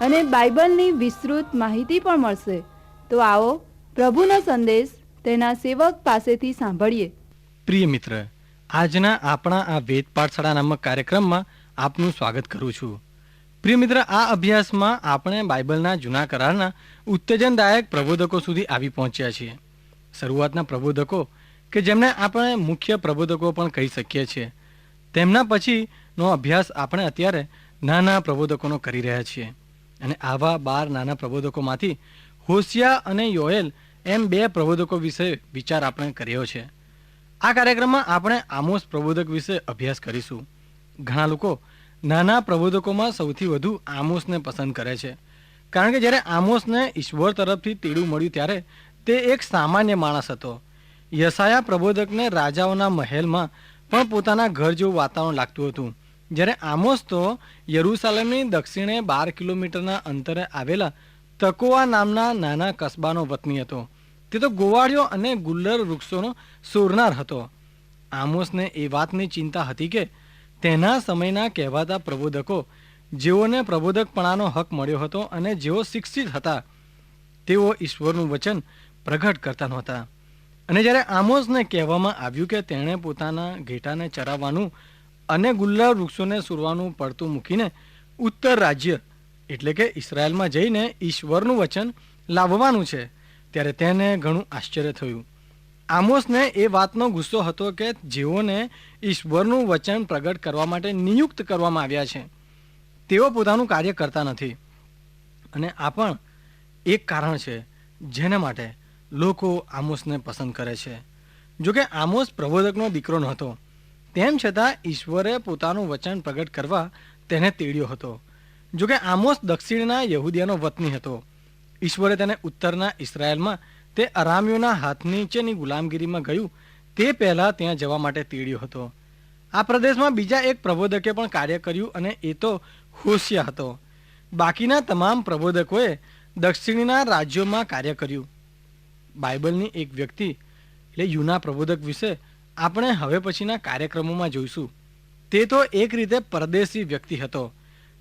અને બાઇબલની વિસ્તૃત માહિતી પણ મળશે. તો આવો પ્રભુનો સંદેશ તેના સેવક પાસેથી સાંભળીએ. પ્રિય મિત્ર, આજના આપણા આ વેદ પાઠશાળા નામક કાર્યક્રમમાં આપનું સ્વાગત કરું છું. પ્રિય મિત્ર, આ અભ્યાસમાં આપણે બાઇબલના જૂના કરારના ઉત્તેજનદાયક પ્રબોધકો સુધી આવી પહોંચ્યા છીએ. શરૂઆતના પ્રબોધકો, કે જેમને આપણે મુખ્ય પ્રબોધકો પણ કહી શકીએ છીએ, તેમના પછીનો અભ્યાસ આપણે અત્યારે નાના પ્રબોધકોનો કરી રહ્યા છીએ. અને આવા બાર નાના પ્રબોધકોમાંથી હોશિયા અને યોએલ એમ બે પ્રબોધકો વિશે વિચાર આપણે કર્યો છે. આ કાર્યક્રમમાં આપણે આમોસ પ્રબોધક વિશે અભ્યાસ કરીશું. ઘણા લોકો નાના પ્રબોધકોમાં સૌથી વધુ આમોસને પસંદ કરે છે. કારણ કે જ્યારે આમોસને ઈશ્વર તરફથી તેડું મળ્યું ત્યારે તે એક સામાન્ય માણસ હતો. યસાયા પ્રબોધકને રાજાઓના મહેલમાં પણ પોતાના ઘર જેવું વાતાવરણ લાગતું હતું. જ્યારે આમોસ તો યરૂસાલેમની દક્ષિણે બાર કિલોમીટરના અંતરે આવેલા તકોવા નામના નાના કસ્બાનો વતની હતો. તે તો ગોવાળિયો અને ગુલ્લર વૃક્ષોનો સોરનાર હતો. આમોસને એ વાતની ચિંતા હતી કે તેના સમયના કહેવાતા પ્રબોધકો જેઓને પ્રબોધકપણાનો હક મળ્યો હતો અને જેઓ શિક્ષિત હતા, તેઓ ઈશ્વરનું વચન પ્રગટ કરતા નહોતા. અને જ્યારે આમોસને કહેવામાં આવ્યું કે તેણે પોતાના ઘેટાને ચરાવવાનું અને ગુલ્લા વૃક્ષોને સુરવાનું પડતું મૂકીને ઉત્તર રાજ્ય, એટલે કે ઇસરાયલમાં જઈને ઈશ્વરનું વચન લાવવાનું છે, ત્યારે તેને ઘણું આશ્ચર્ય થયું. આમોસને એ વાતનો ગુસ્સો હતો કે જેઓને ઈશ્વરનું વચન પ્રગટ કરવા માટે નિયુક્ત કરવામાં આવ્યા છે, તેઓ પોતાનું કાર્ય કરતા નથી. અને આ પણ એક કારણ છે, જેના માટે લોકો આમોસને પસંદ કરે છે. જોકે આમોસ પ્રબોધકનો દીકરો નહોતો તેમ છતાં ઈશ્વરે પોતાનું વચન પ્રગટ કરવા તેને તેડ્યો હતો. જોકે આમોસ દક્ષિણના યહૂદિયાનો વતની હતો. ઈશ્વરે તેને ઉત્તરના ઇસરાયલમાં તે અરામીઓના હાથ નીચેની ગુલામગીરીમાં ગયું, તે પહેલાં ત્યાં જવા માટે તેડ્યો હતો. આ પ્રદેશમાં બીજા એક પ્રબોધકે પણ કાર્ય કર્યું અને એ તો હોશિયા હતો. બાકીના તમામ પ્રબોધકોએ દક્ષિણના રાજ્યોમાં કાર્ય કર્યું. બાઇબલની એક વ્યક્તિ, એટલે યુના પ્રબોધક વિશે આપણે હવે પછીના કાર્યક્રમોમાં જોઈશું. તે તો એક રીતે પરદેશી વ્યક્તિ હતો.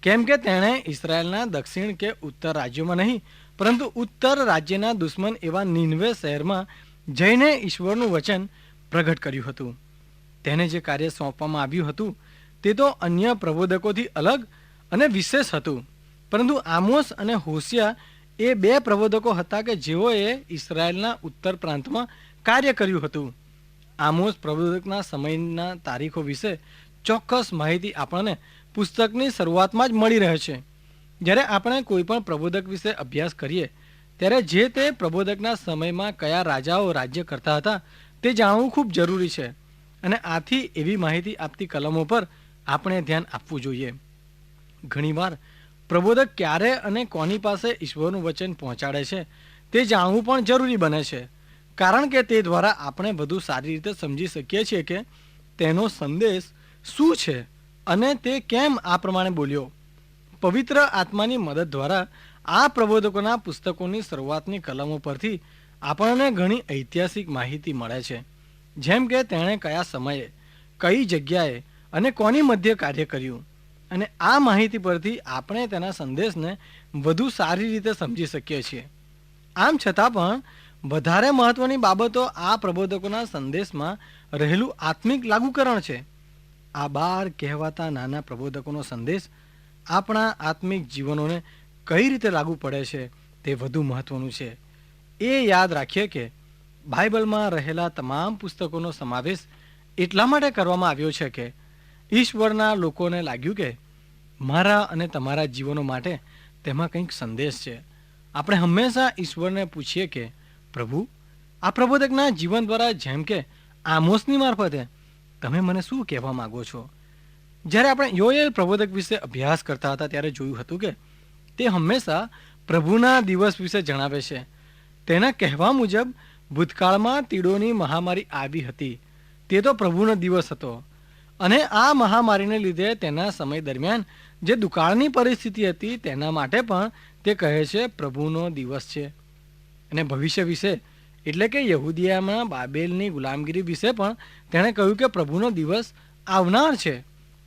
કેમ કે તેણે ઇસરાયલના દક્ષિણ કે ઉત્તર રાજ્યોમાં નહીં, પરંતુ ઉત્તર રાજ્યના દુશ્મન એવા નિન્વે શહેરમાં જઈને ઈશ્વરનું વચન પ્રગટ કર્યું હતું. તેને જે કાર્ય સોંપવામાં આવ્યું હતું, તે તો અન્ય પ્રબોધકોથી અલગ અને વિશેષ હતું. પરંતુ આમોસ અને હોશિયા એ બે પ્રબોધકો હતા કે જેઓએ ઇસરાયલના ઉત્તર પ્રાંતમાં કાર્ય કર્યું હતું. આમોસ પ્રબોધકના સમયના તારીખો વિશે ચોક્કસ માહિતી આપણને પુસ્તકની શરૂઆતમાં જ મળી રહે છે. જ્યારે આપણે કોઈ પણ પ્રબોધક વિશે અભ્યાસ કરીએ, ત્યારે જે તે પ્રબોધકના સમયમાં કયા રાજાઓ રાજ્ય કરતા હતા, તે જાણવું ખૂબ જરૂરી છે. અને આથી એવી માહિતી આપતી કલમો પર આપણે ધ્યાન આપવું જોઈએ. ઘણીવાર પ્રબોધક ક્યારે અને કોની પાસે ઈશ્વરનું વચન પહોંચાડે છે, તે જાણવું પણ જરૂરી બને છે. કારણ કે તે દ્વારા આપણે વધુ સારી રીતે સમજી શકીએ છીએ કે તેનો સંદેશ શું છે અને તે કેમ આ પ્રમાણે બોલ્યો. પવિત્ર આત્માની મદદ દ્વારા આ પ્રબોધકોના પુસ્તકોની શરૂઆતની કલમો પરથી આપણને ઘણી ઐતિહાસિક માહિતી મળે છે. જેમ કે તેણે કયા સમયે, કઈ જગ્યાએ અને કોની મધ્ય કાર્ય કર્યું અને આ માહિતી પરથી આપણે તેના સંદેશને વધુ સારી રીતે સમજી શકીએ છીએ. આમ છતાં પણ વધારે મહત્વની બાબતો આ પ્રબોધકોના સંદેશમાં રહેલું આત્મિક લાગુકરણ છે. આ બાર કહેવાતા નાના પ્રબોધકોનો સંદેશ આપણા આત્મિક જીવનોને કઈ રીતે લાગુ પડે છે તે વધુ મહત્વનું છે. એ યાદ રાખીએ કે બાઇબલમાં રહેલા તમામ પુસ્તકોનો સમાવેશ એટલા માટે કરવામાં આવ્યો છે કે ઈશ્વરના લોકોને લાગ્યું કે મારા અને તમારા જીવનો માટે તેમાં કંઈક સંદેશ છે. આપણે હંમેશા ઈશ્વરને પૂછીએ કે પ્રભુ, આ પ્રબોધકના જીવન દ્વારા જેમ કે આમોસની મારફતે તમે મને શું કહેવા માગો છો? જ્યારે આપણે યોએલ પ્રબોધક વિશે અભ્યાસ કરતા હતા ત્યારે જોયું હતું કે તે હંમેશા પ્રભુના દિવસ વિશે જણાવે છે. તેના કહેવા મુજબ, ભૂતકાળમાં તીડોની મહામારી આવી હતી. તે તો પ્રભુનો દિવસ હતો અને આ મહામારીને લીધે તેના સમય દરમિયાન જે દુકાળની પરિસ્થિતિ હતી તેના માટે પણ તે કહે છે પ્રભુનો દિવસ છે. અને ભવિષ્ય વિશે. એટલે કે યહૂદીયામાં બાબેલની ગુલામગીરી વિશે પણ તેણે કહ્યું કે પ્રભુનો દિવસ આવનાર છે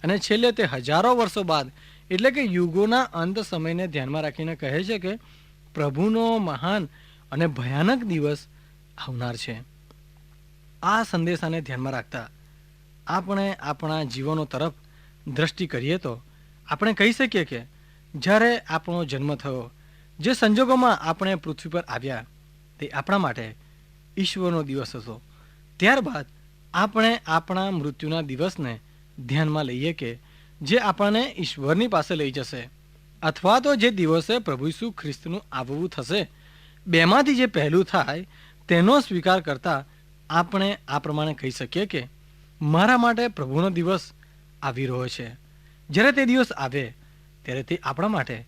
અને છેલ્લે તે હજારો વર્ષો બાદ, એટલે કે યુગોના અંત સમયને ધ્યાનમાં રાખીને કહે છે કે પ્રભુનો મહાન અને ભયાનક દિવસ આવનાર છે. આ સંદેશાને ધ્યાનમાં રાખતા આપણે આપણા જીવનો તરફ દ્રષ્ટિ કરીએ તો આપણે કહી શકીએ કે જ્યારે આપણો જન્મ થયો, જે સંજોગોમાં આપણે પૃથ્વી પર આવ્યા તે આપણા માટે ઈશ્વરનો દિવસ હતો. ત્યારબાદ આપણે આપણા મૃત્યુના દિવસને ધ્યાનમાં લઈએ કે જે આપણને ઈશ્વરની પાસે લઈ જશે અથવા તો જે દિવસે પ્રભુ ઈસુ ખ્રિસ્તનું આવવું થશે, બેમાંથી જે પહેલું થાય તેનો સ્વીકાર કરતા આપણે આ પ્રમાણે કહી શકીએ કે મારા માટે પ્રભુનો દિવસ આવી રહ્યો છે. જ્યારે તે દિવસ આવે ત્યારે તે આપણા માટે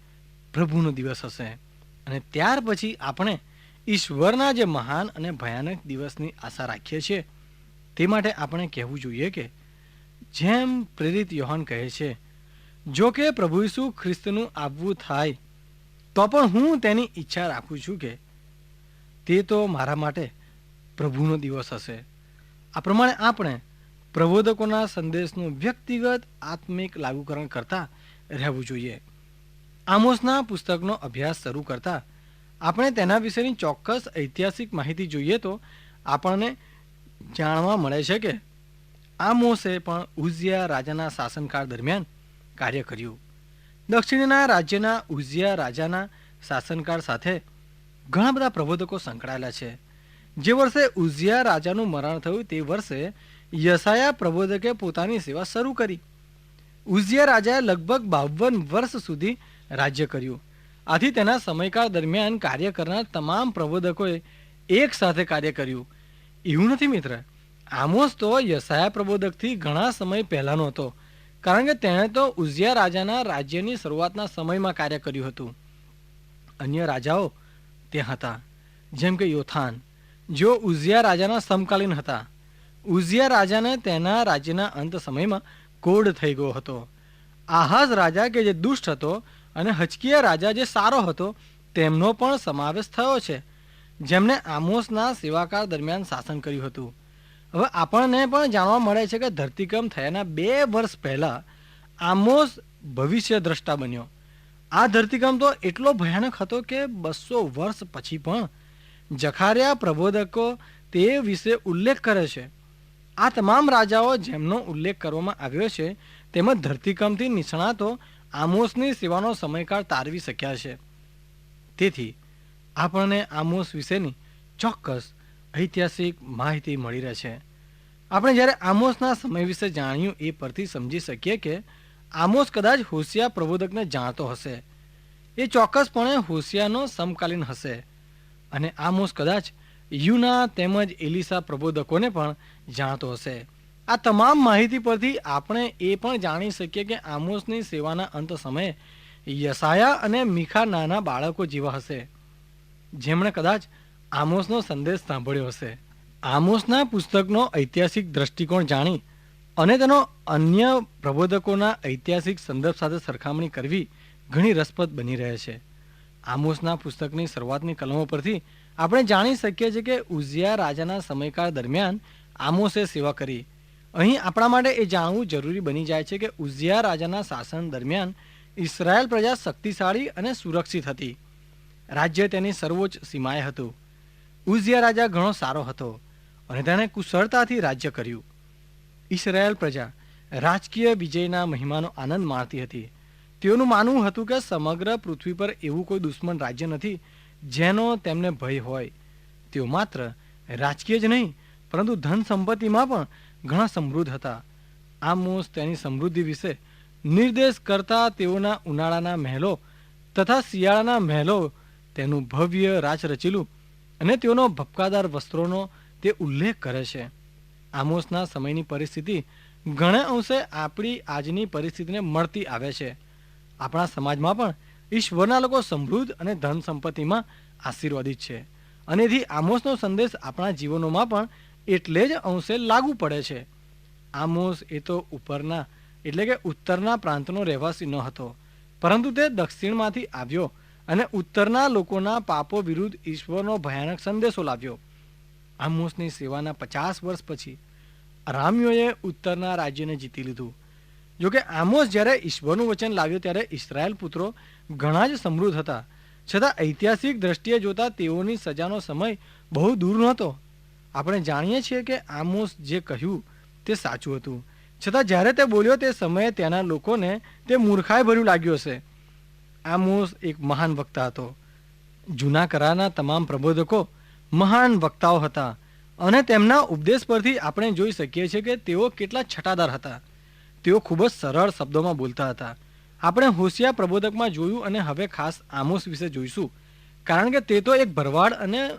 પ્રભુનો દિવસ હશે અને ત્યાર પછી આપણે ઈશ્વરના જે મહાન અને ભયાનક દિવસની આશા રાખીએ છીએ, તે માટે આપણે કહેવું જોઈએ કે જેમ પ્રેરિત યોહન કહે છે, જો કે પ્રભુ ઈસુ ખ્રિસ્તનું આવવું થાય, તો પણ હું તેની ઈચ્છા રાખું છું કે તે તો મારા માટે પ્રભુનો દિવસ હશે. આ પ્રમાણે આપણે પ્રબોધકોના સંદેશનું વ્યક્તિગત આત્મિક લાગુકરણ કરતા રહેવું જોઈએ. આમોસના પુસ્તકનો અભ્યાસ શરૂ કરતા આપણે તેના વિશેની ચોક્કસ ઐતિહાસિક માહિતી જોઈએ તો આપણને જાણવા મળે છે કે આ મોસે પણ ઉઝિયા રાજાના શાસનકાળ દરમિયાન કાર્ય કર્યું. દક્ષિણના રાજ્યના ઉઝિયા રાજાના શાસનકાળ સાથે ઘણા બધા પ્રબોધકો સંકળાયેલા છે. જે વર્ષે ઉઝિયા રાજાનું મરણ થયું તે વર્ષે યસાયા પ્રબોધકે પોતાની સેવા શરૂ કરી. ઉઝિયા રાજાએ લગભગ બાવન વર્ષ સુધી રાજ્ય કર્યું. આથી તેના સમયકાળ દરમિયાન કાર્ય કરનાર તમામ પ્રબોધકોએ એક સાથે કાર્ય કર્યું. એવું નથી મિત્ર. આમોસ તો યસાયા પ્રબોધકથી ઘણા સમય પહેલાંનો હતો, કારણ કે તેણે તો ઉઝિયા રાજાના રાજ્યની શરૂઆતના સમયમાં કાર્ય કર્યું હતું. અન્ય રાજાઓ ત્યાં હતા, જેમ કે યોથાન, જેઓ ઉઝિયા રાજાના સમકાલીન હતા. ઉઝિયા રાજાને તેના રાજ્યના અંત સમયમાં કોડ થઈ ગયો હતો. આહાઝ રાજા કે જે દુષ્ટ હતો અને હચકિયા રાજા જે સારો હતો, તેમનો પણ સમાવેશ થયો છે. જેમણે આમોસના સેવાકાળ દરમિયાન શાસન કર્યું હતું. હવે આપણને પણ જાણવા મળે છે કે ધરતીકંપ થયાના બે વર્ષ પહેલાં આમોસ ભવિષ્ય દ્રષ્ટા બન્યો. આ ધરતીકંપ તો એટલો ભયાનક હતો કે બસો વર્ષ પછી પણ જખાર્યા પ્રબોધકો તે વિશે ઉલ્લેખ કરે છે. આ તમામ રાજાઓ જેમનો ઉલ્લેખ કરવામાં આવ્યો છે તેમજ ધરતીકંપથી નિષ્ણાતો આમોસની સેવાનો સમયકાળ તારવી શક્યા છે. તેથી આપણને આમોસ વિશેની ચોક્કસ ઐતિહાસિક માહિતી મળી રહે છે. આપણે જ્યારે આમોસના સમય વિશે જાણ્યું એ પરથી સમજી શકીએ કે આમોસ કદાચ હોશિયા પ્રબોધકને જાણતો હશે. એ ચોક્કસપણે હોશિયાનો સમકાલીન હશે. અને આમોસ કદાચ યુના તેમજ એલિસા પ્રબોધકોને પણ જાણતો હશે. આ તમામ માહિતી પરથી આપણે એ પણ જાણી શકીએ કે આમોસની સેવાના અંત સમયે યસાયા અને મીખા નાના બાળકો જેવા હશે. જેમણે કદાચ આમોસનો સંદેશ સાંભળ્યો હશે. આમોસના પુસ્તકનો ઐતિહાસિક દ્રષ્ટિકોણ જાણી અને તેનો અન્ય પ્રબોધકોના ઐતિહાસિક સંદર્ભ સાથે સરખામણી કરવી ઘણી રસપ્રદ બની રહે છે. આમોસના પુસ્તકની શરૂઆતની કલમો પરથી આપણે જાણી શકીએ છીએ કે ઉઝિયા રાજાના સમયકાળ દરમિયાન આમોસે સેવા કરી અહીં આપણા માટે એ જાણવું જરૂરી બની જાય છે કે ઉઝિયા રાજાના શાસન દરમિયાન ઇસરાયેલ પ્રજા શક્તિશાળી અને સુરક્ષિત હતી. રાજ્ય તેની સર્વોચ્ચ સીમાએ હતું. ઉઝિયા રાજા ઘણો સારો હતો અને તેણે કુશળતાથી રાજ્ય કર્યું. ઇસરાયેલ પ્રજા રાજકીય વિજયના મહિમાનો આનંદ માણતી હતી. તેઓનું માનવું હતું કે સમગ્ર પૃથ્વી પર એવું કોઈ દુશ્મન રાજ્ય નથી જેનો તેમને ભય હોય. તેઓ માત્ર રાજકીય જ નહીં, પરંતુ ધન સંપત્તિમાં પણ ઘણા સમૃદ્ધ હતા. આમોસ તેની સમૃદ્ધિ વિશે નિર્દેશ કરતા તેઓના ઉનાળાના મહેલો તથા શિયાળાના મહેલો તેનું ભવ્ય રાચ રચેલું અને તેઓનો ભપકાદાર વસ્ત્રોનો તે ઉલ્લેખ કરે છે. આમોસના સમયની પરિસ્થિતિ ઘણા અંશે આપણી આજની પરિસ્થિતિને મળતી આવે છે. આપણા સમાજમાં પણ ઈશ્વરના લોકો સમૃદ્ધ અને ધન સંપત્તિમાં આશીર્વાદિત છે. અને એથી આમોસનો સંદેશ આપણા જીવનોમાં પણ એટલે જ અંશે લાગુ પડે છે. આમોસ એ તો ઉપરના, એટલે કે ઉત્તરના પ્રાંતનો રહેવાસી ન હતો. પરંતુ તે દક્ષિણમાંથી આવ્યો અને ઉત્તરના લોકોના પાપો વિરુદ્ધ ઈશ્વરનો ભયાનક સંદેશો લાવ્યો. આમોસની સેવાના પચાસ વર્ષ પછી અરામીઓએ ઉત્તરના રાજ્યને જીતી લીધું. જોકે આમોસ જ્યારે ઈશ્વરનું વચન લાવ્યો ત્યારે ઇસરાયેલ પુત્રો ઘણા જ સમૃદ્ધ હતા. છતાં ઐતિહાસિક દ્રષ્ટિએ જોતા તેઓની સજાનો સમય બહુ દૂર નહોતો. આપણે જાણીએ છીએ કે આમોસ જે કહ્યું તે સાચું હતું. છતાં જ્યારે તે બોલ્યો તે સમયે ત્યાંના લોકોને તે મૂર્ખાઈ ભર્યું લાગ્યું હશે. આમોસ એક મહાન વક્તા હતો. જૂના કરારના તમામ પ્રબોધકો મહાન વક્તાઓ હતા અને તેમના ઉપદેશ પરથી આપણે જોઈ શકીએ છીએ કે તેઓ કેટલા છટાદાર હતા. તેઓ ખૂબ જ સરળ શબ્દોમાં બોલતા હતા. આપણે હોશિયા પ્રબોધકમાં જોયું અને હવે ખાસ આમોસ વિશે જોઈશું. કારણ કે તે તો એક ભરવાડ અને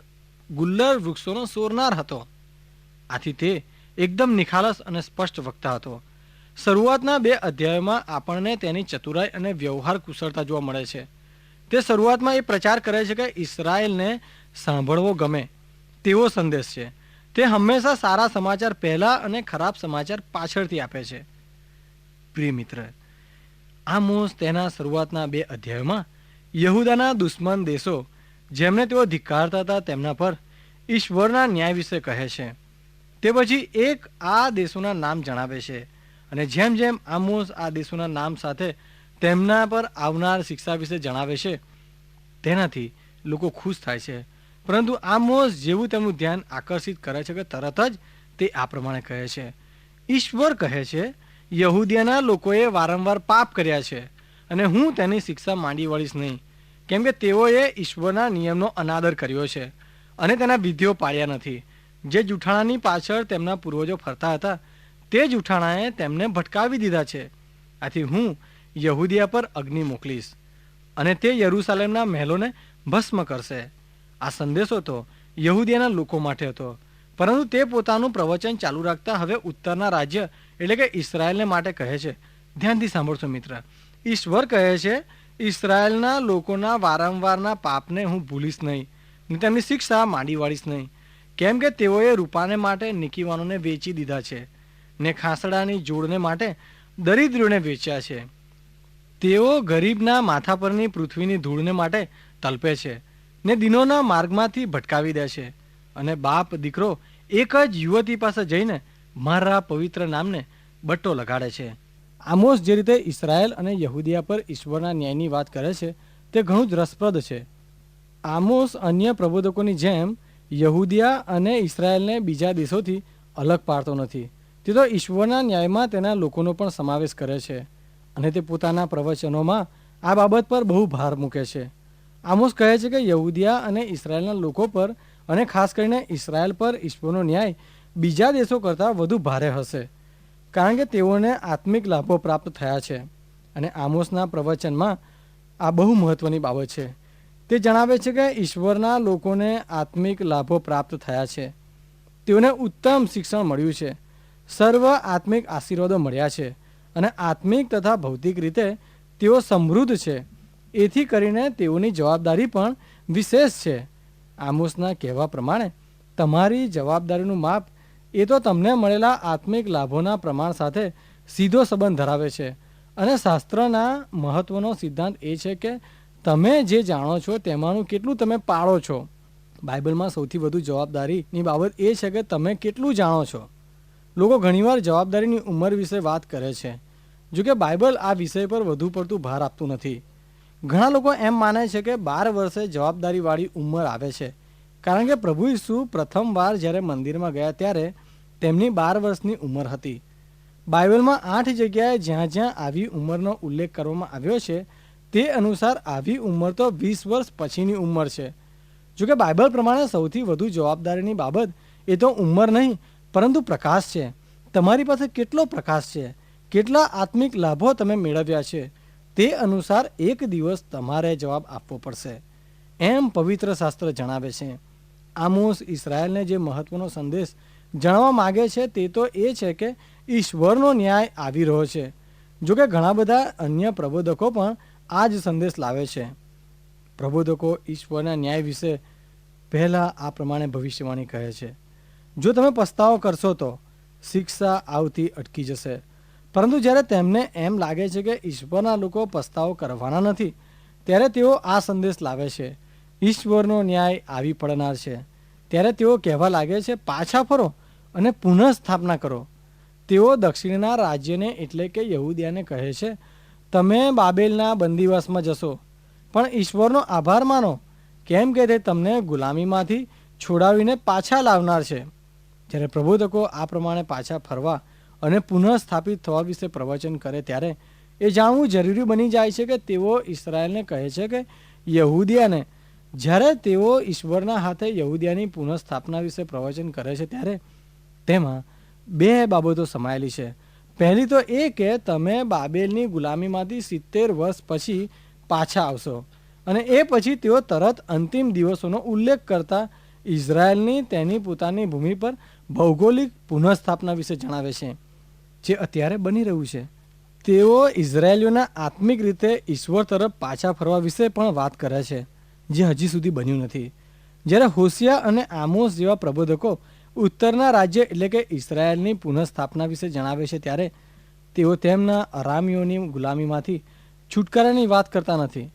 ગુલ્લર વૃક્ષોનો સોરનાર હતો. આથી તે એકદમ નિખાલસ અને સ્પષ્ટ વક્તા હતો. શરૂઆતના બે અધ્યાયોમાં આપણને તેની ચતુરાઈ અને વ્યવહાર કુશળતા જોવા મળે છે. તે શરૂઆતમાં એ પ્રચાર કરે છે કે ઇસરાયલને સાંભળવો ગમે તેવો સંદેશ છે. તે હંમેશા સારા સમાચાર પહેલાં અને ખરાબ સમાચાર પાછળથી આપે છે. પ્રિય મિત્ર આમોસ તેના શરૂઆતના બે અધ્યાયોમાં યહૂદાના દુશ્મન દેશો જેમને તેઓ ધિક્કારતા હતા તેમના પર ઈશ્વરના ન્યાય વિશે કહે છે. તે પછી એક આ દેશોના નામ જણાવે છે અને જેમ જેમ આમોસ આ દેશોના નામ સાથે તેમના પર આવનાર શિક્ષા વિશે જણાવે છે, તેનાથી લોકો ખુશ થાય છે. પરંતુ આમોસ જેવું તેમનું ધ્યાન આકર્ષિત કરે છે કે તરત જ તે આ પ્રમાણે કહે છે. ઈશ્વર કહે છે યહૂદિયાના લોકોએ વારંવાર પાપ કર્યા છે અને હું તેની શિક્ષા માંડી વળીશ નહીં. કેમ કે તેઓએ ઈશ્વરના નિયમનો અનાદર કર્યો છે અને તેના વિધિઓ પાળ્યા નથી. જે જૂઠાણાની પાછળ તેમના પૂર્વજો ફરતા હતા, તે જૂઠાણાએ તેમને ભટકાવી દીધા છે. આથી હું યહૂદિયા પર અગ્નિ મોકલીશ અને તે યરૂસાલેમના મહેલોને ભસ્મ કરશે. આ સંદેશો તો યહૂદિયાના લોકો માટે હતો, પરંતુ તે પોતાનું પ્રવચન ચાલુ રાખતા હવે ઉત્તરના રાજ્ય એટલે કે ઈસરાયલને માટે કહે છે. ધ્યાનથી સાંભળશો મિત્ર, ઈશ્વર કહે છે ઇસરાયેલના લોકોના વારંવારના પાપને હું ભૂલીશ નહીં તેમની શિક્ષા માંડી વાળીશ નહીં. કેમ કે તેઓએ રૂપાને માટે નિકીવાનોને વેચી દીધા છે ને ખાસડાની જોડને માટે દરિદ્રોને વેચ્યા છે. તેઓ ગરીબના માથા પરની પૃથ્વીની ધૂળને માટે તલપે છે ને દિનોના માર્ગમાંથી ભટકાવી દે છે અને બાપ દીકરો એક જ યુવતી પાસે જઈને મારા પવિત્ર નામને બટ્ટો લગાડે છે. આમોસ જે રીતે ઇસરાયલ અને યહૂદિયા પર ઈશ્વરના ન્યાયની વાત કરે છે, તે ઘણું જ રસપ્રદ છે. આમોસ અન્ય પ્રબોધકોની જેમ યહૂદિયા અને ઇસરાયલને બીજા દેશોથી અલગ પાડતો નથી. તે તો ઈશ્વરના ન્યાયમાં તેના લોકોનો પણ સમાવેશ કરે છે અને તે પોતાના પ્રવચનોમાં આ બાબત પર બહુ ભાર મૂકે છે. આમોસ કહે છે કે યહૂદિયા અને ઇસરાયલના લોકો પર અને ખાસ કરીને ઇસરાયલ પર ઈશ્વરનો ન્યાય બીજા દેશો કરતાં વધુ ભારે હશે. કારણ કે તેઓને આત્મિક લાભો પ્રાપ્ત થયા છે અને આમોસના પ્રવચનમાં આ બહુ મહત્વની બાબત છે. તે જણાવે છે કે ઈશ્વરના લોકોને આત્મિક લાભો પ્રાપ્ત થયા છે. તેઓને ઉત્તમ શિક્ષણ મળ્યું છે. સર્વ આત્મિક આશીર્વાદો મળ્યા છે અને આત્મિક તથા ભૌતિક રીતે તેઓ સમૃદ્ધ છે. એથી કરીને તેઓની જવાબદારી પણ વિશેષ છે. આમોસના કહેવા પ્રમાણે, તમારી જવાબદારીનું માપ એ તો તમને મળેલા આત્મિક લાભોના પ્રમાણ સાથે સીધો સંબંધ ધરાવે છે. અને શાસ્ત્રના મહત્વનો સિદ્ધાંત એ છે કે તમે જે જાણો છો તેમાંનું કેટલું તમે પાળો છો. બાઇબલમાં સૌથી વધુ જવાબદારીની બાબત એ છે કે તમે કેટલું જાણો છો. લોકો ઘણીવાર જવાબદારીની ઉંમર વિશે વાત કરે છે. જો કે બાઇબલ આ વિષય પર વધુ પડતું ભાર આપતું નથી. ઘણા લોકો એમ માને છે કે બાર વર્ષે જવાબદારીવાળી ઉંમર આવે છે. કારણ કે પ્રભુ ઈસુ પ્રથમવાર જ્યારે મંદિરમાં ગયા ત્યારે તેમની બાર વર્ષની ઉંમર હતી. બાઇબલમાં આઠ જગ્યાએ જ્યાં જ્યાં આવી ઉંમરનો ઉલ્લેખ કરવામાં આવ્યો છે, તે અનુસાર આવી ઉંમર તો વીસ વર્ષ પછીની ઉંમર છે. જોકે બાઇબલ પ્રમાણે સૌથી વધુ જવાબદારીની બાબત એ તો ઉંમર નહીં, પરંતુ પ્રકાશ છે. તમારી પાસે કેટલો પ્રકાશ છે? કેટલા આત્મિક લાભો તમે મેળવ્યા છે? તે અનુસાર એક દિવસ તમારે જવાબ આપવો પડશે. એમ પવિત્ર શાસ્ત્ર જણાવે છે. આમોસ ઇસરાયલને જે મહત્વનો સંદેશ જણાવવા માગે છે તે તો એ છે કે ઈશ્વરનો ન્યાય આવી રહ્યો છે. જોકે ઘણા બધા અન્ય પ્રબોધકો પણ આ જ સંદેશ લાવે છે. પ્રબોધકો ઈશ્વરના ન્યાય વિશે પહેલાં આ પ્રમાણે ભવિષ્યવાણી કહે છે. જો તમે પસ્તાવો કરશો તો શિક્ષા આવતી અટકી જશે. પરંતુ જ્યારે તેમને એમ લાગે છે કે ઈશ્વરના લોકો પસ્તાવો કરવાના નથી, ત્યારે તેઓ આ સંદેશ લાવે છે. ઈશ્વરનો ન્યાય આવી પડનાર છે. ત્યારે તેઓ કહેવા લાગે છે, પાછા ફરો અને પુનઃસ્થાપના કરો. તેઓ દક્ષિણના રાજ્યને એટલે કે યહૂદિયાને કહે છે, તમે બાબેલના બંદીવાસમાં જશો, પણ ઈશ્વરનો આભાર માનો. કેમ કે તે તમને ગુલામીમાંથી છોડાવીને પાછા લાવનાર છે. જ્યારે પ્રબોધકો આ પ્રમાણે પાછા ફરવા અને પુનઃસ્થાપિત થવા વિશે પ્રવચન કરે ત્યારે એ જાણવું જરૂરી બની જાય છે કે તેઓ ઈસરાયલને કહે છે કે, યહૂદિયાને જ્યારે તેઓ ઈશ્વરના હાથે યહૂદિયાની પુનઃસ્થાપના વિશે પ્રવચન કરે છે, ત્યારે તેમાં બે બાબતો સમાયેલી છે. પહેલી તો એ કે તમે બાબેલની ગુલામીમાંથી સિત્તેર વર્ષ પછી પાછા આવશો અને એ પછી તેઓ તરત અંતિમ દિવસોનો ઉલ્લેખ કરતા ઇઝરાયલની તેની પોતાની ભૂમિ પર ભૌગોલિક પુનઃસ્થાપના વિશે જણાવે છે, જે અત્યારે બની રહ્યું છે. તેઓ ઇઝરાયલીઓના આત્મિક રીતે ઈશ્વર તરફ પાછા ફરવા વિશે પણ વાત કરે છે. જે હજી સુધી બન્યું નથી. જ્યારે હોશિયા અને આમોસ જેવા પ્રબોધકો ઉત્તરના રાજ્ય એટલે કે ઇઝરાયેલની પુનઃસ્થાપના વિશે જણાવે છે ત્યારે તેઓ તેમના અરામીઓની ગુલામીમાંથી છુટકારાની વાત કરતા નથી.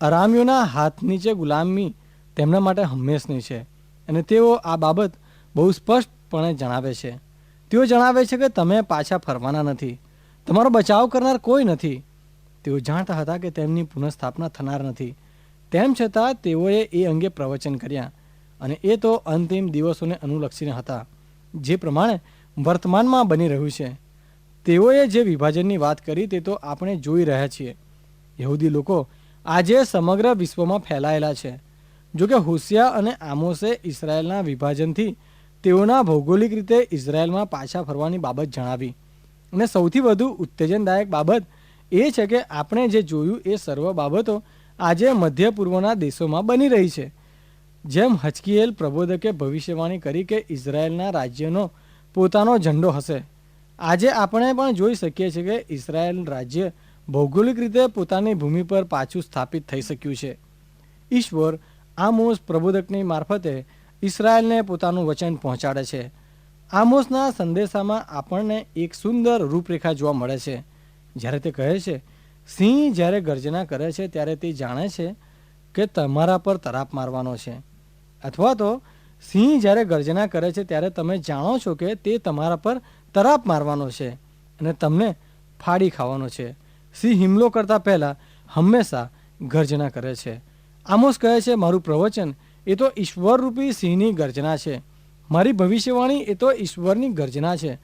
અરામીઓના હાથ નીચે ગુલામી તેમના માટે હંમેશની છે અને તેઓ આ બાબત બહુ સ્પષ્ટપણે જણાવે છે. તેઓ જણાવે છે કે તમે પાછા ફરવાના નથી. તમારો બચાવ કરનાર કોઈ નથી. તેઓ જાણતા હતા કે તેમની પુનઃસ્થાપના થનાર નથી. તેમ છતાં તેઓએ એ અંગે પ્રવચન કર્યા અને એ તો અંતિમ દિવસોને અનુલક્ષીને હતા. જે પ્રમાણે વર્તમાનમાં બની રહ્યું છે. તેઓએ જે વિભાજનની વાત કરી તે તો આપણે જોઈ રહ્યા છીએ. યહૂદી લોકો આજે સમગ્ર વિશ્વમાં ફેલાયેલા છે. જોકે હોશિયા અને આમોસે ઇસરાયેલના વિભાજનથી તેઓના ભૌગોલિક રીતે ઇઝરાયેલમાં પાછા ફરવાની બાબત જણાવી. અને સૌથી વધુ ઉત્તેજનદાયક બાબત એ છે કે આપણે જે જોયું એ સર્વ બાબતો આજે મધ્ય પૂર્વના દેશોમાં બની રહી છે. જેમ હચકીએલ પ્રબોધકે ભવિષ્યવાણી કરી કે ઇઝરાયેલના રાજ્યનો પોતાનો ઝંડો હશે. આજે આપણે પણ જોઈ શકીએ છીએ કે ઇઝરાયેલ રાજ્ય ભૌગોલિક રીતે પોતાની ભૂમિ પર પાછું સ્થાપિત થઈ શક્યું છે. ઈશ્વર આમોસ પ્રબોધકની મારફતે ઇઝરાયેલને પોતાનું વચન પહોંચાડે છે. આમોસના સંદેશામાં આપણને એક સુંદર રૂપરેખા જોવા મળે છે. જ્યારે તે કહે છે સિંહ જ્યારે ગર્જના કરે છે ત્યારે તે જાણે છે કે તમારા પર તરાપ મારવાનો છે. અથવા તો સિંહ જ્યારે ગર્જના કરે છે ત્યારે તમે જાણો છો કે તે તમારા પર તરાપ મારવાનો છે અને તમને ફાડી ખાવાનો છે. સિંહ હિમલો કરતાં પહેલાં હંમેશા ગર્જના કરે છે. આમોસ કહે છે, મારું પ્રવચન એ તો ઈશ્વરરૂપી સિંહની ગર્જના છે. મારી ભવિષ્યવાણી એ તો ઈશ્વરની ગર્જના છે.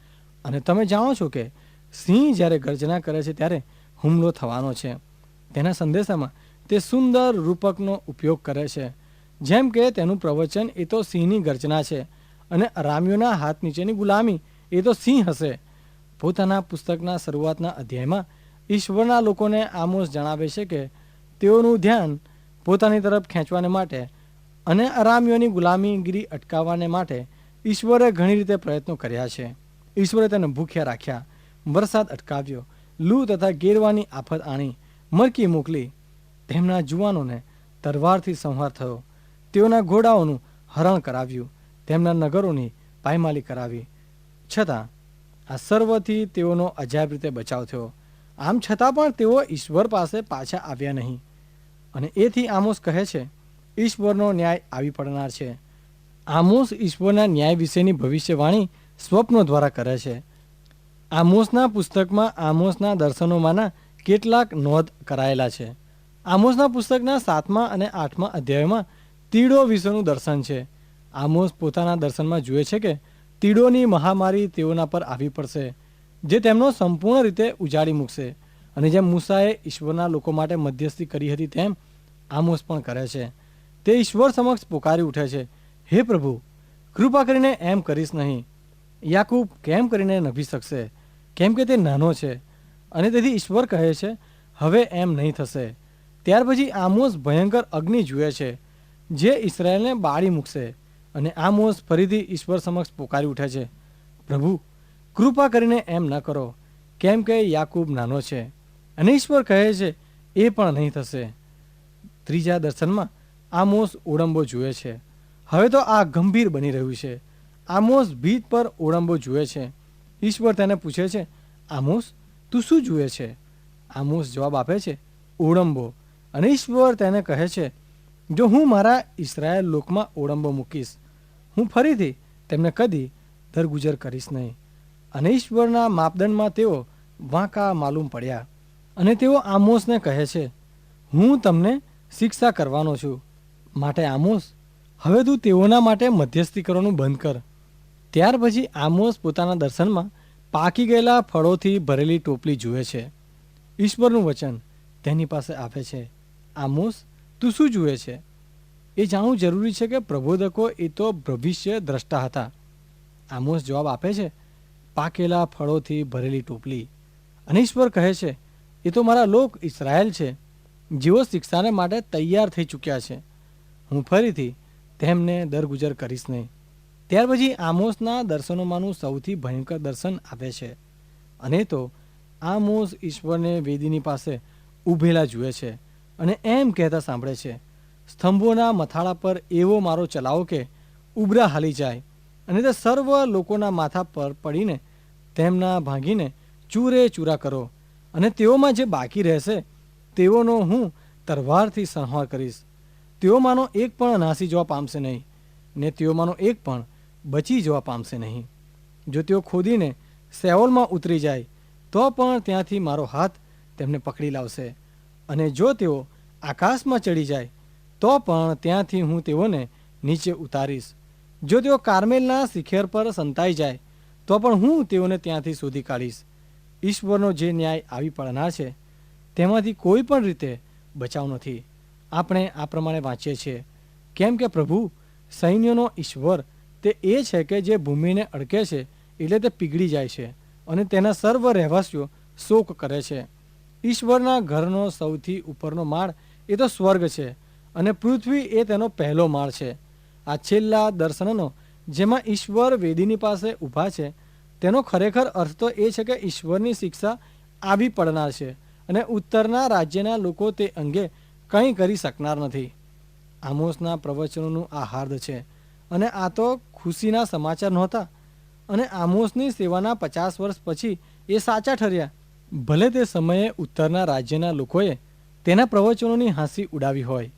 અને તમે જાણો છો કે સિંહ જ્યારે ગર્જના કરે છે ત્યારે હુમલો થવાનો છે. તેના સંદેશામાં તે સુંદર રૂપકનો ઉપયોગ કરે છે. જેમ કે તેનું પ્રવચન, એ તો સિંહની ગર્જના છે અને અરામીઓના હાથ નીચેની ગુલામી, એ તો સિંહ હશે પોતાના પુસ્તકના શરૂઆતના અધ્યાયમાં ઈશ્વરના લોકોને આમોસ જણાવે છે કે તેઓનું ધ્યાન પોતાની તરફ ખેંચવાને માટે અને અરામીઓની ગુલામીગીરી અટકાવવાને માટે ઈશ્વરે ઘણી રીતે પ્રયત્નો કર્યા છે. ઈશ્વરે તેને ભૂખ્યા રાખ્યા. વરસાદ અટકાવ્યો. લૂ તથા ગેરવાની આફત આણી મરકી મોકલી તેમના જુવાનોને તરવારથી સંહાર થયો. તેઓના ઘોડાઓનું હરણ કરાવ્યું, તેમના નગરોની પાયમાલી કરાવી. છતાં આ સર્વથી તેઓનો અજાયબ રીતે બચાવ થયો. આમ છતાં પણ તેઓ ઈશ્વર પાસે પાછા આવ્યા નહીં. અને એથી આમોસ કહે છે, ઈશ્વરનો ન્યાય આવી પડનાર છે. આમોસ ઈશ્વરના ન્યાય વિશેની ભવિષ્યવાણી સ્વપ્નો દ્વારા કરે છે. આમોસના પુસ્તકમાં આમોસના દર્શનોમાંના કેટલાક નોંધ કરાયેલા છે. આમોસના પુસ્તકના સાતમા અને આઠમા અધ્યાયમાં તીડો વિશેનું દર્શન છે. આમોસ પોતાના દર્શનમાં જુએ છે કે તીડોની મહામારી તેઓના પર આવી પડશે, જે તેમનો સંપૂર્ણ રીતે ઉજાડી મૂકશે. અને જેમ મૂસાએ ઈશ્વરના લોકો માટે મધ્યસ્થી કરી હતી, તેમ આમોસ પણ કરે છે. તે ઈશ્વર સમક્ષ પોકારી ઉઠે છે. હે પ્રભુ, કૃપા કરીને એમ કરીશ નહીં. યાકૂબ કેમ કરીને નભી શકશે? કેમ કે તે નાનો છે અને તેથી ઈશ્વર કહે છે, હવે એમ નહીં થશે. ત્યાર પછી આમોસ ભયંકર અગ્નિ જુએ છે, જે ઈસરાયલને બાળી મૂકશે અને આમોસ ફરીથી ઈશ્વર સમક્ષ પોકારી ઉઠે છે. પ્રભુ, કૃપા કરીને એમ ન કરો, કેમ કે યાકૂબ નાનો છે. અને ઈશ્વર કહે છે, એ પણ નહીં થશે. ત્રીજા દર્શનમાં આમોસ ઓળંબો જુએ છે. હવે તો આ ગંભીર બની રહ્યું છે. આમોસ ભીત પર ઓળંબો જુએ છે. ઈશ્વર તેને પૂછે છે, આમોસ, તું શું જુએ છે? આમોસ જવાબ આપે છે ઓળંબો અને ઈશ્વર તેને કહે છે, જો હું મારા ઇસરાયેલ લોકમાં ઓળંબો મૂકીશ, હું ફરીથી તેમને કદી દરગુજર કરીશ નહીં. અને ઈશ્વરના માપદંડમાં તેઓ વાંકા માલુમ પડ્યા અને તેઓ આમોસને કહે છે, હું તમને શિક્ષા કરવાનો છું. માટે આમોસ, હવે તું તેઓના માટે મધ્યસ્થી કરવાનું બંધ કર. ત્યાર પછી આમોસ પોતાના દર્શનમાં પાકી ગયેલા ફળોથી ભરેલી ટોપલી જુએ છે. ઈશ્વરનું વચન તેની પાસે આપે છે. આમોસ તું શું જુએ છે? એ જાણવું જરૂરી છે કે પ્રબોધકો એ તો ભવિષ્ય દ્રષ્ટા હતા. આમોસ જવાબ આપે છે, પાકેલા ફળોથી ભરેલી ટોપલી. અને ઈશ્વર કહે છે, એ તો મારા લોક ઇસરાયેલ છે, જેઓ શિક્ષાને માટે તૈયાર થઈ ચૂક્યા છે. હું ફરીથી તેમને દરગુજર કરીશ નહીં. ત્યાર પછી આમોસના દર્શનોમાંનું સૌથી ભયંકર દર્શન આપે છે. અને તો આમોસ ઈશ્વરને વેદીની પાસે ઊભેલા જુએ છે અને એમ કહેતા સાંભળે છે, સ્તંભોના મથાળા પર એવો મારો ચલાવો કે ઉબરા હાલી જાય. અને તે સર્વ લોકોના માથા પર પડીને તેમના ભાંગીને ચૂરે ચૂરા કરો. અને તેઓમાં જે બાકી રહેશે, તેઓનો હું તરવારથી સંહાર કરીશ. તેઓમાંનો એક પણ નાસી જવા પામશે નહીં. ને તેઓમાંનો એક પણ બચી જવા પામશે નહીં. જો તેઓ ખોદીને સેઓલમાં ઉતરી જાય, તો પણ ત્યાંથી મારો હાથ તેમને પકડી લાવશે. અને જો તેઓ આકાશમાં ચડી જાય, તો પણ ત્યાંથી હું તેઓને નીચે ઉતારીશ. જો તેઓ કારમેલના શિખર પર સંતાઈ જાય, તો પણ હું તેઓને ત્યાંથી શોધી કાઢીશ. ઈશ્વરનો જે ન્યાય આવી પડનાર છે, તેમાંથી કોઈ પણ રીતે બચાવ નથી. આપણે આ પ્રમાણે વાંચીએ છીએ, કેમ કે પ્રભુ સૈન્યનો ઈશ્વર તે એ છે કે જે ભૂમિને અડકે છે, એટલે તે પીગળી જાય છે અને તેના સર્વ રહેવાસીઓ શોક કરે છે. ઈશ્વરના ઘરનો સૌથી ઉપરનો માળ એ તો સ્વર્ગ છે અને પૃથ્વી એ તેનો પહેલો માળ છે. આ છેલ્લા દર્શનનો જેમાં ઈશ્વર વેદીની પાસે ઊભા છે, તેનો ખરેખર અર્થ તો એ છે કે ઈશ્વરની શિક્ષા આવી પડનાર છે અને ઉત્તરના રાજ્યના લોકો તે અંગે કંઈ કરી શકનાર નથી. આમોસના પ્રવચનોનું આ હાર્દ છે. અને આ તો ખુશીના સમાચાર નહોતા. અને આમોસની સેવાના પચાસ વર્ષ પછી એ સાચા ઠર્યા. ભલે તે સમયે ઉત્તરના રાજ્યના લોકોએ તેના પ્રવચનોની હાંસી ઉડાવી હોય.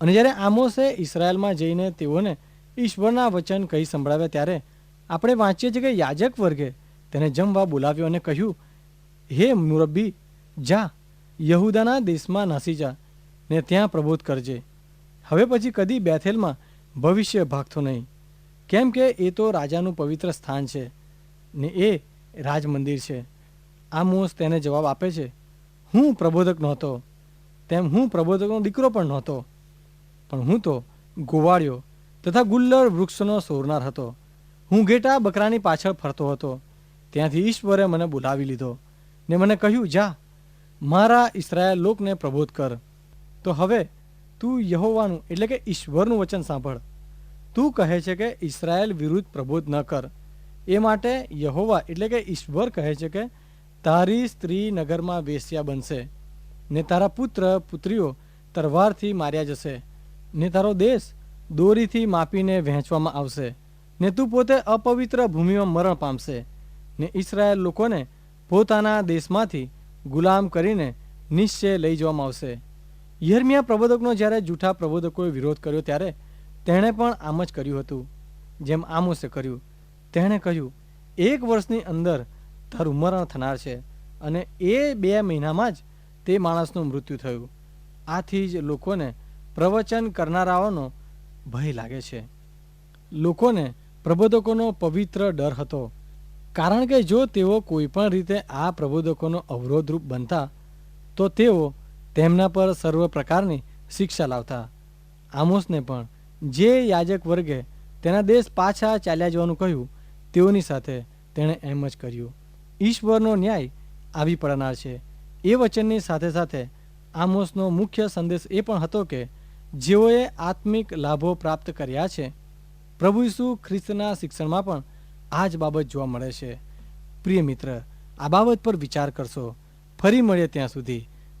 અને જ્યારે આમોસે ઇસરાયલમાં જઈને તેઓને ઈશ્વરના વચન કહી સંભળાવ્યા ત્યારે આપણે વાંચીએ છીએ કે યાજક વર્ગે તેને જમવા બોલાવ્યો અને કહ્યું, હે મુરબ્બી, જા, યહુદાના દેશમાં નાસી જા ને ત્યાં પ્રબોધ કરજે. હવે પછી કદી બેથેલમાં ભવિષ્ય ભાગતો નહીં. કેમ કે એ તો રાજાનું પવિત્ર સ્થાન છે ને એ રાજમંદિર છે. છે આમોસ તેને જવાબ આપે છે, હું પ્રબોધક નહોતો. તેમ હું પ્રબોધકનો દીકરો પણ નહોતો. પણ હું તો ગોવાળિયો તથા ગુલ્લર વૃક્ષનો સોરનાર હતો. હું ઘેટા બકરાની પાછળ ફરતો હતો. ત્યાંથી ઈશ્વરે મને બોલાવી લીધો ને મને કહ્યું, જા, મારા ઇસરાયેલ લોકને પ્રબોધ કર. તો હવે તું યહોવાનું, એટલે કે ઈશ્વરનું વચન સાંભળ. તું કહે છે કે ઈસરાયલ વિરુદ્ધ પ્રબોધ ન કર. એ માટે યહોવા, એટલે કે ઈશ્વર કહે છે કે તારી સ્ત્રી નગરમાં વેશ્યા બનશે. ને તારા પુત્ર, પુત્રીઓ તરવારથી માર્યા જશે. ને તારો દેશ દોરીથી માપીને વહેંચવામાં આવશે. ને તું પોતે અપવિત્ર ભૂમિમાં મરણ પામશે. ને ઇસરાયેલ લોકોને પોતાના દેશમાંથી ગુલામ કરીને નિશ્ચય લઈ જવામાં આવશે. યર્મિયા પ્રબોધકનો જ્યારે જૂઠા પ્રબોધકોએ વિરોધ કર્યો ત્યારે તેણે પણ આમ જ કર્યું હતું. જેમ આમોસે કર્યું, તેણે કહ્યું, એક વર્ષની અંદર તારું મરણ થનાર છે અને એ બે મહિનામાં જ તે માણસનું મૃત્યુ થયું. આથી જ લોકોને પ્રવચન કરનારાઓનો ભય લાગે છે. લોકોને પ્રબોધકોનો પવિત્ર ડર હતો, કારણ કે જો તેઓ કોઈપણ રીતે આ પ્રબોધકોનો અવરોધરૂપ બનતા, તો તેઓ તેમના પર સર્વ પ્રકારની શિક્ષા લાવતા. આમોસને પણ જે યાજક વર્ગે તેના દેશ પાછા ચાલ્યા જવાનું કહ્યું, તેઓની સાથે તેણે એમ જ કર્યું, ઈશ્વરનો ન્યાય આવી પડનાર છે. એ વચનની સાથે સાથે આમોસનો મુખ્ય સંદેશ એ પણ હતો કે, જેઓએ આત્મિક લાભો પ્રાપ્ત કર્યા છે, પ્રભુ ઈસુ ખ્રિસ્તના શિક્ષણમાં પણ આ જ બાબત જોવા મળે છે. પ્રિય મિત્ર, આ બાબત પર વિચાર કરશો. ફરી મળીએ ત્યાં સુધી.